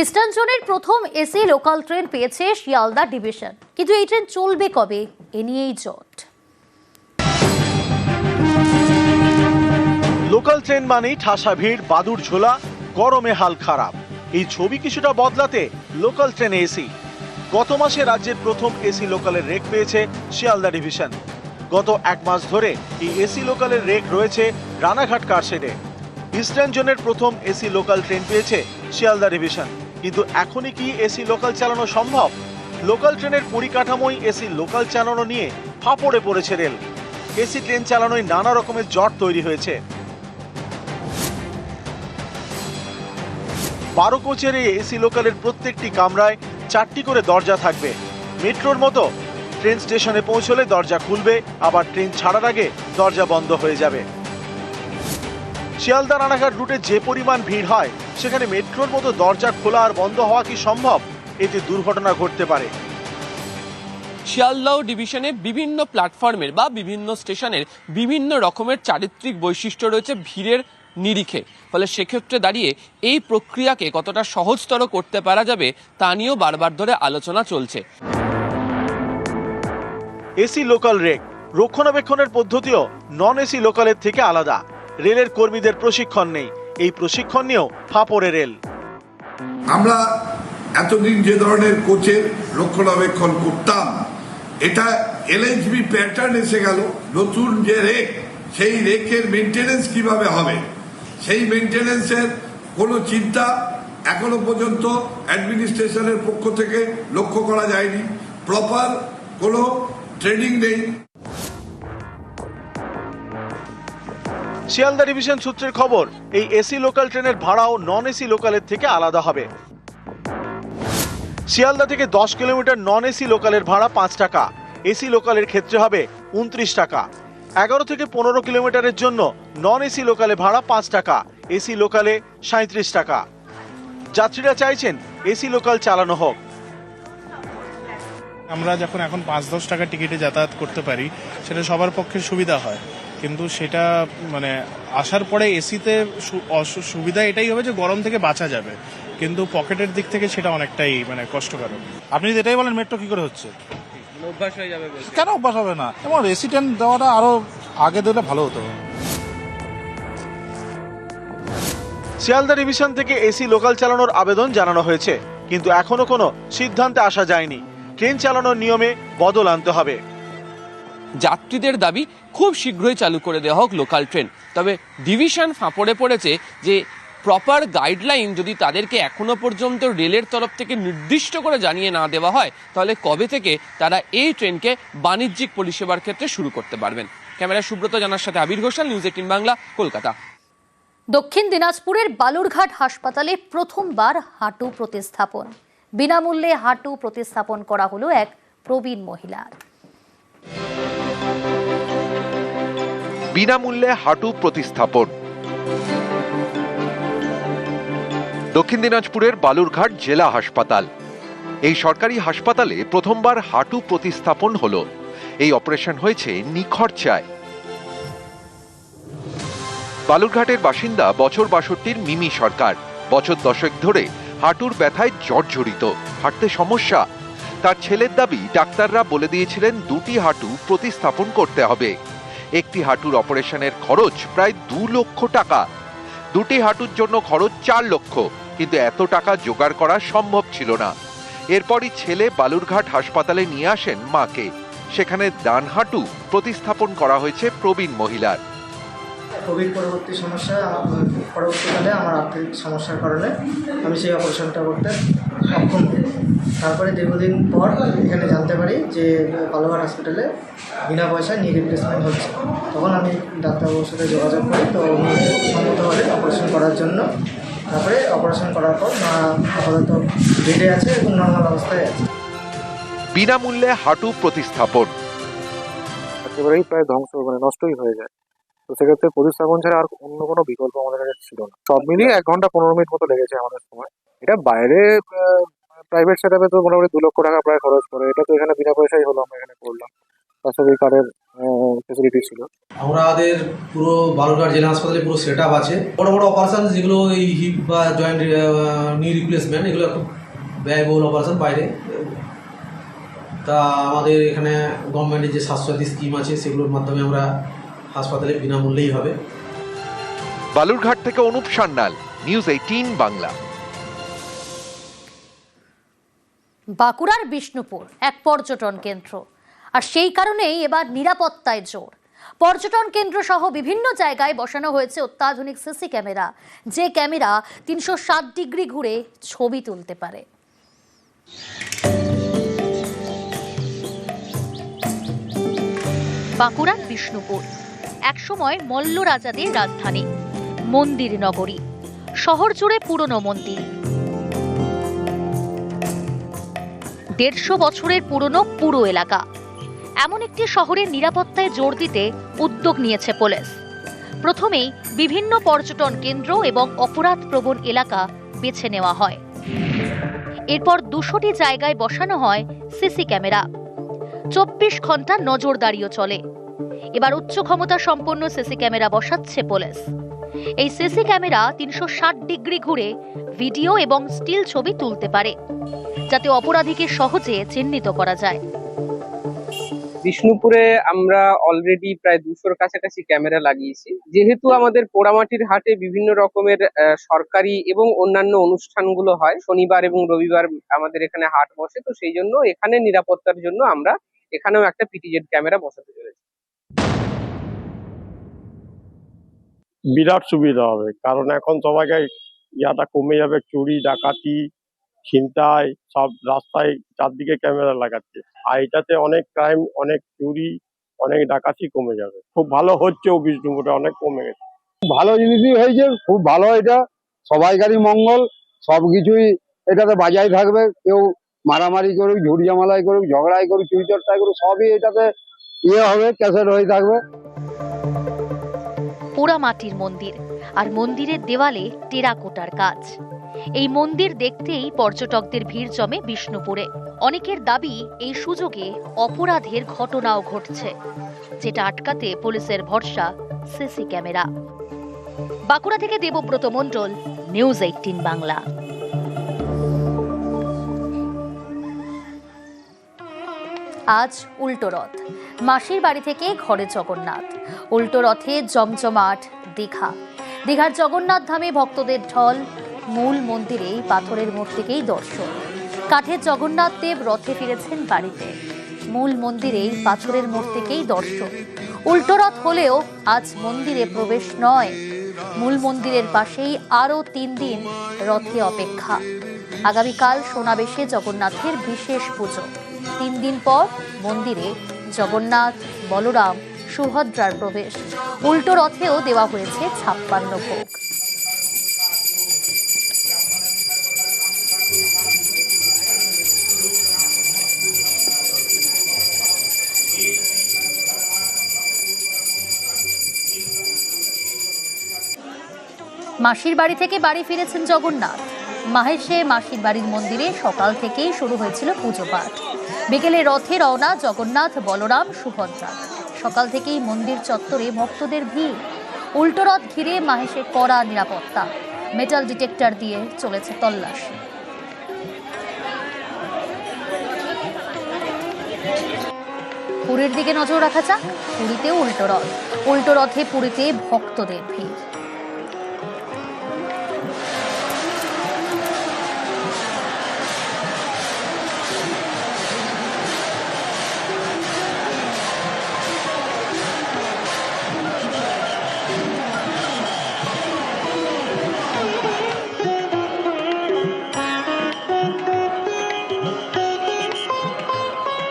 Eastern জোনের প্রথম AC local train পেয়েছে শিয়ালদা ডিভিশন। কিন্তু এই ট্রেন চলবে কবে? এ নিয়েই জট। লোকাল ট্রেন মানেই ঠাসা ভিড় বাদুর ঝোলা, গরমে হাল খারাপ। এই ছবি কিছুটা বদলাতে লোকাল ট্রেনে এসি। গত মাসে রাজ্যের প্রথম এসি লোকালের রেক পেয়েছে শিয়ালদা ডিভিশন। গত এক মাস ধরে এই এসি লোকালের রেক রয়েছে রানাঘাট কারশেডে। ইস্টার্ন জোনের প্রথম এসি লোকাল ট্রেন পেয়েছে শিয়ালদা ডিভিশন। কিন্তু এখনই কি এসি লোকাল চালানো সম্ভব? লোকাল ট্রেনের পরিকাঠামোই এসি লোকাল চালানো নিয়ে ফাঁপড়ে পড়েছে রেল। এসি ট্রেন চালানোয় নানা রকমের জট তৈরি হয়েছে। বারো কোচের এই এসি লোকালের প্রত্যেকটি কামরায় চারটি করে দরজা থাকবে। মেট্রোর মতো ট্রেন স্টেশনে পৌঁছলে দরজা খুলবে, আবার ট্রেন ছাড়ার আগে দরজা বন্ধ হয়ে যাবে। শিয়ালদা রানাঘাট রুটে যে পরিমাণ ভিড় হয় সেখানে মেট্রোর মতো দরজা খোলা আর বন্ধ হওয়া কি সম্ভব? এতে দুর্ঘটনা ঘটতে পারে। শিয়ালদাহ ডিভিশনে বিভিন্ন প্ল্যাটফর্মের বা বিভিন্ন স্টেশনের বিভিন্ন রকমের চারিত্রিক বৈশিষ্ট্য রয়েছে ভিড়ের নিরিখে। ফলে সেক্ষেত্রে দাঁড়িয়ে এই প্রক্রিয়াকে কতটা সহজতর করতে পারা যাবে তা নিয়েও বারবার ধরে আলোচনা চলছে। AC local rake. রক্ষণাবেক্ষণের পদ্ধতিও নন এসি লোকালের থেকে আলাদা। রেলের কর্মীদের প্রশিক্ষণ নেই। এই প্রশিক্ষণ নিয়েও ফাঁপড়ে রেল আমরা এতদিন যে ধরনের কোচের রক্ষণাবেক্ষণ করতাম, এটা এলএইচবি প্যাটার্ন এসে গেল, নতুন যে রেক সেই রেকের মেনটেনেন্স কীভাবে হবে? সেই মেনটেনেন্সের কোনো চিন্তা এখনও পর্যন্ত অ্যাডমিনিস্ট্রেশনের পক্ষ থেকে লক্ষ্য করা যায়নি। প্রপার কোনো ট্রেনিং নেই। শিয়ালদা ডিভিশন সূত্রের খবর, এই এসি লোকাল ট্রেনের ভাড়াও নন এসি লোকালের থেকে আলাদা হবে। শিয়ালদা থেকে দশ কিলোমিটার নন এসি লোকালের ভাড়া পাঁচ টাকা, এসি লোকালের ক্ষেত্রে হবে উনত্রিশ টাকা। এগারো থেকে পনেরো কিলোমিটারের জন্য নন এসি লোকালে ভাড়া পাঁচ টাকা, এসি লোকালে সাঁত্রিশ টাকা। যাত্রীরা চাইছেন এসি লোকাল চালানো হোক। আমরা যখন এখন পাঁচ দশ টাকা টিকিটে যাতায়াত করতে পারি, সেটা সবার পক্ষে সুবিধা হয়। কিন্তু সেটা মানে আসার পরে এসিতে সুবিধা এটাই হবে যে গরম থেকে বাঁচা যাবে। কিন্তু পকেটের দিক থেকে সেটা অনেকটাই মানে কষ্টকারক। আপনি যদি এটাই বলেন মেট্রো কি করে হচ্ছে? অভ্যাস হয়ে যাবে কেন অভ্যাস হবে না? এবং রেসিডেন্ট দেওয়াটা আরও আগে দিলে ভালো হতো। শিয়ালদা ডিভিশন থেকে এসি লোকাল চালানোর আবেদন জানানো হয়েছে। কিন্তু এখনও কোনো সিদ্ধান্তে আসা যায়নি। ট্রেন চালানোর নিয়মে বদল আনতে হবে। যাত্রীদের দাবি খুব শীঘ্রই চালু করে দেওয়া হোক লোকাল ট্রেন। তবে ডিভিশন ফাঁপড়ে পড়েছে যে প্রপার গাইডলাইন যদি তাদেরকে এখনও পর্যন্ত রেলের তরফ থেকে নির্দিষ্ট করে জানিয়ে না দেওয়া হয়, তাহলে কবে থেকে তারা এই ট্রেনকে বাণিজ্যিক পরিষেবার ক্ষেত্রে শুরু করতে পারবেন? ক্যামেরা সুব্রত জানার সাথে আবির ঘোষাল নিউজ এইটিন বাংলা, কলকাতা। দক্ষিণ দিনাজপুরের বালুরঘাট হাসপাতালে প্রথমবার হাঁটু প্রতিস্থাপন। বিনামূল্যে হাঁটু প্রতিস্থাপন করা হলো এক প্রবীণ মহিলার। বিনামূল্যে হাঁটু প্রতিস্থাপন। দক্ষিণ দিনাজপুরের বালুরঘাট জেলা হাসপাতাল। এই সরকারি হাসপাতালে প্রথমবার হাঁটু প্রতিস্থাপন হলো। এই অপারেশন হয়েছে নিখরচায় বালুরঘাটের বাসিন্দা বছর বাষট্টির মিমি সরকার বছর দশেক ধরে হাঁটুর ব্যথায় জর্জরিত, হাঁটতে সমস্যা। তার ছেলের দাবি ডাক্তাররা বলে দিয়েছিলেন দুটি হাঁটু প্রতিস্থাপন করতে হবে। একটি হাঁটুর অপারেশনের খরচ প্রায় দু লক্ষ টাকা। দুটি হাঁটুর জন্য খরচ চার লক্ষ, কিন্তু এত টাকা জোগাড় করা সম্ভব ছিল না। এরপরই ছেলে বালুরঘাট হাসপাতালে নিয়ে আসেন মাকে। সেখানে ডান হাঁটু প্রতিস্থাপন করা হয়েছে প্রবীণ মহিলার। কোভিড পরবর্তী সমস্যা পরবর্তীকালে আমার আর্থিক সমস্যার কারণে আমি সেই অপারেশনটা করতে তারপরে দীর্ঘদিন পর এখানে জানতে পারি যে বালুঘাট হসপিটালে বিনা পয়সায় নি রিপ্লেসমেন্ট হচ্ছে। তখন আমি ডাক্তারবাবুর সাথে যোগাযোগ করি তো উনি সম্মত হলেন অপারেশন করার জন্য। তারপরে অপারেশন করার পর মা আপাতত বেডে আছে এবং নর্মাল অবস্থায় আছে। বিনামূল্যে হাঁটু প্রতিস্থাপন। একেবারেই প্রায় ধ্বংস মানে নষ্টই হয়ে যায়। তো সেক্ষেত্রে প্রতিস্থাপন ছাড়া আর অন্য কোনো বিকল্প আমাদের কাছে ছিল না। সব মিলিয়ে এক ঘণ্টা পনেরো মিনিট মতো লেগেছে আমাদের সময়। এটা বাইরে প্রাইভেট সেট তো মোটামুটি দু লক্ষ টাকা প্রায় খরচ করে। এটা তো এখানে বিনা পয়সাই হলো আমরা এখানে করলাম। স্বাস্থ্যসাথী কার্ডের ফেসিলিটি ছিল। আমাদের পুরো বালুরঘাট জেলা হাসপাতালে পুরো সেট আপ আছে। বড় বড় অপারেশন যেগুলো এই হিপ বা জয়েন্ট নি রিপ্লেসমেন্ট এগুলো খুব ব্যয়বহুল অপারেশন বাইরে। তা আমাদের এখানে গভর্নমেন্টের যে স্বাস্থ্যসাথী স্কিম আছে সেগুলোর মাধ্যমে আমরা হাসপাতালে বিনামূল্যেই হবে। বালুরঘাট থেকে অনুপ সান্যাল নিউজ এইটিন বাংলা। বাঁকুড়ার বিষ্ণুপুর, এক পর্যটন কেন্দ্র। আর সেই কারণেই এবার নিরাপত্তায় জোর। পর্যটন কেন্দ্র সহ বিভিন্ন জায়গায় বসানো হয়েছে অত্যাধুনিক সিসি ক্যামেরা, যে ক্যামেরা তিনশো ষাট ডিগ্রি ঘুরে ছবি তুলতে পারে। বাঁকুড়ার বিষ্ণুপুর, একসময় মল্ল রাজাদের রাজধানী মন্দির নগরী শহর জুড়ে পুরনো মন্দির। দেড়শো বছরের পুরনো পুরো এলাকা। এমন একটি শহরের নিরাপত্তায় জোর দিতে উদ্যোগ নিয়েছে পুলিশ। প্রথমেই বিভিন্ন পর্যটন কেন্দ্র এবং অপরাধ প্রবণ এলাকা বেছে নেওয়া হয়। এরপর দুশোটি জায়গায় বসানো হয় সিসি ক্যামেরা। চব্বিশ ঘণ্টা নজরদারিও চলে। এবার উচ্চ ক্ষমতা সম্পন্ন সিসি ক্যামেরা বসাচ্ছে পুলিশ। এই সিসি ক্যামেরা তিনশো ষাট ডিগ্রি ঘুরে ভিডিও এবং স্টিল ছবি তুলতে পারে, যাতে অপরাধীকে সহজে চিহ্নিত করা যায়। বিষ্ণুপুরে আমরা অলরেডি প্রায় দুশোর কাছাকাছি ক্যামেরা লাগিয়েছি। যেহেতু আমাদের পোড়ামাটির হাটে বিভিন্ন রকমের সরকারি এবং অন্যান্য অনুষ্ঠানগুলো হয়, শনিবার এবং রবিবার আমাদের এখানে হাট বসে, তো সেই জন্য এখানে নিরাপত্তার জন্য আমরা এখানেও একটা পিটিজেড ক্যামেরা বসাতে চলেছি। বিরাট সুবিধা হবে। কারণ এখন সবাইকে ইয়াটা কমে যাবে, চুরি, ডাকাতি, ছিনতাই, সব রাস্তায় চারদিকে ক্যামেরা লাগাচ্ছে। আর এটাতে অনেক ক্রাইম অনেক চুরি, অনেক ডাকাতি কমে যাবে। খুব ভালো হচ্ছেও বিষ্ণুপুরে অনেক কমে গেছে। ভালো জিনিসই হয়েছে, খুব ভালো এটা। সবাইকারই মঙ্গল সবকিছুই এটাতে বাজাই থাকবে। কেউ মারামারি করুক ঝুড়িয়ামালাই করুক ঝগড়াই করুক চুরি চর্চাই করুক, সবই এটাতে ইয়ে হবে, ক্যাসেট হয়ে থাকবে। পোড়া মাটির মন্দির আর মন্দিরের দেওয়ালে টেরাকোটার কাজ। এই মন্দির দেখতেই পর্যটকদের ভিড় জমে বিষ্ণুপুরে। অনেকের দাবি, এই সুযোগে অপরাধের ঘটনাও ঘটছে, যেটা আটকাতে পুলিশের ভরসা সিসি ক্যামেরা। বাঁকুড়া থেকে দেবব্রত মণ্ডল, নিউজ এইটিন বাংলা। আজ উল্টো রথ। মাসির বাড়ি থেকে ঘরে জগন্নাথ। উল্টো রথে জমজমাট দীঘা। দীঘার জগন্নাথ ধামে ভক্তদের ঢল, মূল মন্দিরে পাথরের মূর্তিকেই দর্শন। কাঠের জগন্নাথ দেব রথে ফিরেছেন বাড়িতে। মূল মন্দিরে পাথরের মূর্তিকেই দর্শন। উল্টো রথ হলেও আজ মন্দিরে প্রবেশ নয়। মূল মন্দিরের পাশেই আরও তিন দিন রথে অপেক্ষা। আগামীকাল সোনাবেশে জগন্নাথের বিশেষ পুজো। তিন দিন পর মন্দিরে জগন্নাথ, বলরাম, সুভদ্রার প্রবেশ। উল্টো রথেও দেওয়া হয়েছে ছাপ্পান্ন ভোগ। মাসির বাড়ি থেকে বাড়ি ফিরেছেন জগন্নাথ। মাহেশে মাসির বাড়ির মন্দিরে সকাল থেকেই শুরু হয়েছিল পুজো পাঠ। বিকেলে রথে রওনা জগন্নাথ, বলরাম, সুভদ্রা। সকাল থেকেই মন্দির চত্বরে ভক্তদের ভিড়। উল্টো রথ ঘিরে মাহেশে কড়া নিরাপত্তা। মেটাল ডিটেক্টর দিয়ে চলেছে তল্লাশি। পুরীর দিকে নজর রাখা যাক, পুরীতেও উল্টো রথ। উল্টো রথে পুরীতে ভক্তদের ভিড়।